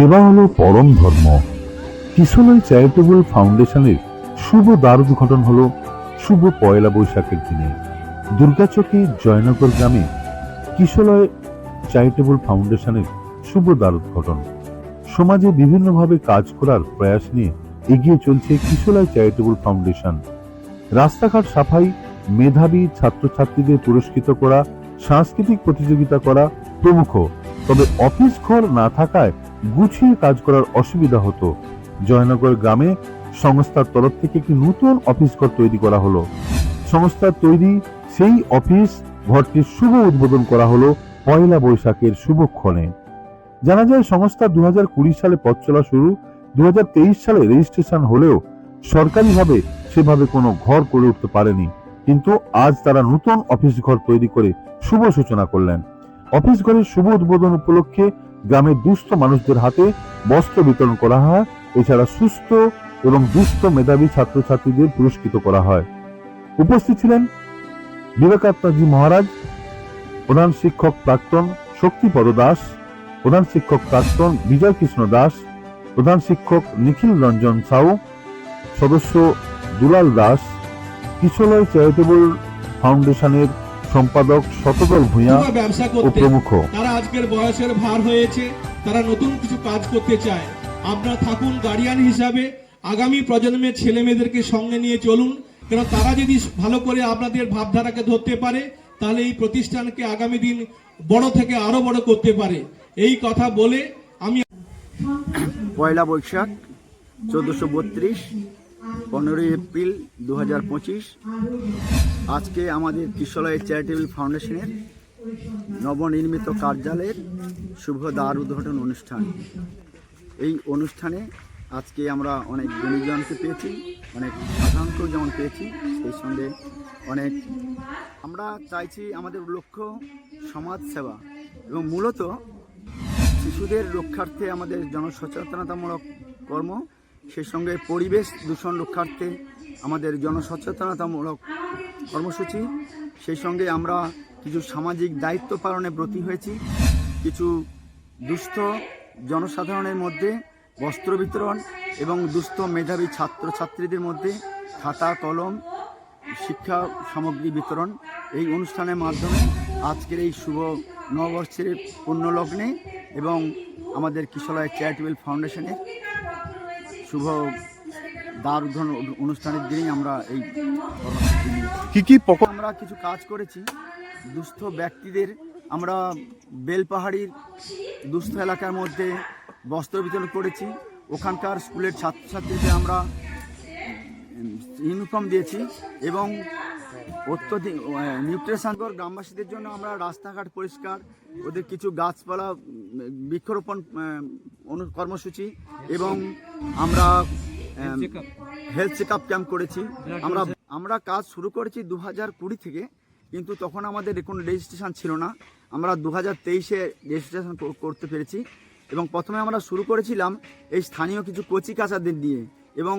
সেবা হলো পরম ধর্ম। কিশোলয় চ্যারিটেবল ফাউন্ডেশনের শুভ দ্বার উদ্ঘাটন হলো শুভ পয়লা বৈশাখের দিনে। দুর্গাচকে জয়নগর গ্রামে কিশোলয় চ্যারিটেবল ফাউন্ডেশনের শুভ দ্বার উদ্ঘাটন। সমাজে বিভিন্নভাবে কাজ করার প্রয়াস নিয়ে এগিয়ে চলছে কিশোলয় চ্যারিটেবল ফাউন্ডেশন রাস্তাঘাট সাফাই, মেধাবী ছাত্রছাত্রীদের পুরস্কৃত করা, সাংস্কৃতিক প্রতিযোগিতা করা প্রমুখ। তবে অফিস ঘর না থাকায় গুছিয়ে কাজ করার অসুবিধা হতো। জয়নগর গ্রামে সংস্থার তরফ থেকে একটি নতুন অফিস ঘর তৈরি করা হলো। সংস্থার তৈরি সেই অফিস ঘরটির শুভ উদ্বোধন করা হলো পয়লা বৈশাখের শুভক্ষণে। জানা যায়, সংস্থা দু সালে পথ চলা শুরু দু হাজার তেইশ সালে রেজিস্ট্রেশন হলেও সরকারিভাবে সেভাবে কোনো ঘর করে উঠতে পারেনি। কিন্তু আজ তারা নতুন অফিস ঘর তৈরি করে শুভ সূচনা করলেন। অফিস ঘরের শুভ উদ্বোধন উপলক্ষে গ্রামের দুস্থ মানুষদের হাতে বস্ত্র বিতরণ করা হয়। এছাড়া সুস্থ এবং দুস্থ মেধাবী ছাত্রছাত্রীদের পুরস্কৃত করা হয়। উপস্থিত ছিলেন বিবেকাত্মাজি মহারাজ, প্রধান শিক্ষক প্রাক্তন শক্তিপদ দাস, প্রধান শিক্ষক প্রাক্তন বিজয় কৃষ্ণ দাস, প্রধান শিক্ষক নিখিল রঞ্জন সাউ, সদস্য দুলাল দাস, কিশোলয় চ্যারিটেবল ফাউন্ডেশনের সম্পাদক শতদল ব্যবসা ও করতে প্রমুখ। তারা আজকের বয়সের ভার হয়েছে তারা নতুন কিছু কাজ করতে চায়। আপনারা থাকুন গার্ডিয়ান হিসাবে আগামী প্রজন্মের ছেলে মেয়েদেরকে সঙ্গে নিয়ে চলুন। কেন তারা যদি ভালো করে আপনাদের ভাবধারাকে ধরতে পারে তাহলে এই প্রতিষ্ঠানকে আগামী দিন বড় থেকে আরও বড় করতে পারে। এই কথা বলে আমি পয়লা বৈশাখ চোদ্দোশো বত্রিশ। পনেরোই এপ্রিল দু হাজার পঁচিশ। আজকে আমাদের কিশলয় চ্যারিটেবল ফাউন্ডেশনের নবনির্মিত কার্যালয়ের শুভ দ্বার উদ্ঘাটন অনুষ্ঠান। এই অনুষ্ঠানে আজকে আমরা অনেক গুণীজনকে পেয়েছি, অনেক সাধারণকেও যেমন পেয়েছি, সেই সঙ্গে অনেক আমরা চাইছি আমাদের লক্ষ্য সমাজ সেবা এবং মূলত শিশুদের রক্ষার্থে আমাদের জনসচেতনতামূলক কর্ম সেই সঙ্গে পরিবেশ দূষণ রক্ষার্থে আমাদের জনসচেতনতামূলক কর্মসূচি, সেই সঙ্গে আমরা কিছু সামাজিক দায়িত্ব পালনে ব্রতী হয়েছি। কিছু দুস্থ জনসাধারণের মধ্যে বস্ত্র বিতরণ এবং দুস্থ মেধাবী ছাত্রছাত্রীদের মধ্যে খাতা, কলম, শিক্ষা সামগ্রী বিতরণ এই অনুষ্ঠানের মাধ্যমে আজকের এই শুভ নববর্ষের পুণ্যলগ্নে এবং আমাদের কিশলয় চ্যারিটেবল ফাউন্ডেশনের শুভ দ্বার উদ্বোধন অনুষ্ঠানের দিনেই আমরা এই। কি কি প্রকল্প আমরা কিছু কাজ করেছি দুস্থ ব্যক্তিদের আমরা বেলপাহাড়ির দুস্থ এলাকার মধ্যে বস্ত্র বিতরণ করেছি ওখানকার স্কুলের ছাত্রছাত্রীদের আমরা ইউনিফর্ম দিয়েছি এবং অত্যধিক নিউট্রিশন গ্রামবাসীদের জন্য আমরা রাস্তাঘাট পরিষ্কার ওদের কিছু গাছপালা বৃক্ষরোপণ অনু- কর্মসূচি এবং আমরা হেলথ চেক আপ ক্যাম্প করেছি। আমরা আমরা কাজ শুরু করেছি দু হাজার কুড়ি থেকে কিন্তু তখন আমাদের কোনো রেজিস্ট্রেশন ছিল না। আমরা দু হাজার তেইশে রেজিস্ট্রেশন করতে পেরেছি এবং প্রথমে আমরা শুরু করেছিলাম এই স্থানীয় কিছু কচি কাচাদের দিয়ে এবং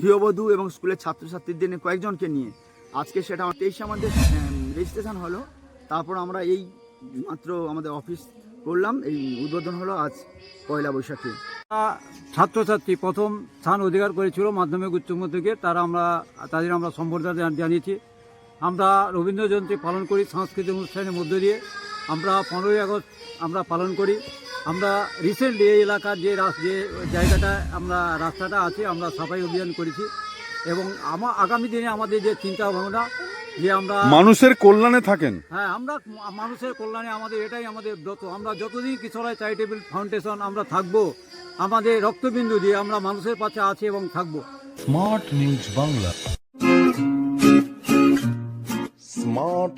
গৃহবধূ এবং স্কুলের ছাত্রছাত্রীদের নিয়ে কয়েকজনকে নিয়ে। আজকে সেটা তেইশে আমাদের রেজিস্ট্রেশন হলো। তারপর আমরা এই মাত্র আমাদের অফিস করলাম। এই উদ্বোধন হলো আজ পয়লা বৈশাখে। ছাত্রছাত্রী প্রথম স্থান অধিকার করেছিল মাধ্যমিক, উচ্চ মাধ্যমিকে তারা আমরা, তাদের আমরা সম্বর্ধনা জানিয়েছি। আমরা রবীন্দ্র জয়ন্তী পালন করি, সাংস্কৃতিক অনুষ্ঠানের মধ্য দিয়ে। আমরা পনেরোই আগস্ট আমরা পালন করি। আমরা রিসেন্টলি এই এলাকার যে যে জায়গাটা আমরা রাস্তাটা আছে আমরা সাফাই অভিযান করেছি। এবং আমা আগামী দিনে আমাদের যে চিন্তা ভাবনা যে আমরা মানুষের কল্যাণে থাকেন। হ্যাঁ আমরা মানুষের কল্যাণে আমাদের এটাই আমাদের ব্রত। আমরা যতদিন কিশোরাই চ্যারিটেবল ফাউন্ডেশন আমরা থাকব আমাদের রক্তবিন্দু দিয়ে আমরা মানুষের পাশে আছি এবং থাকব। Smart news Bangla smart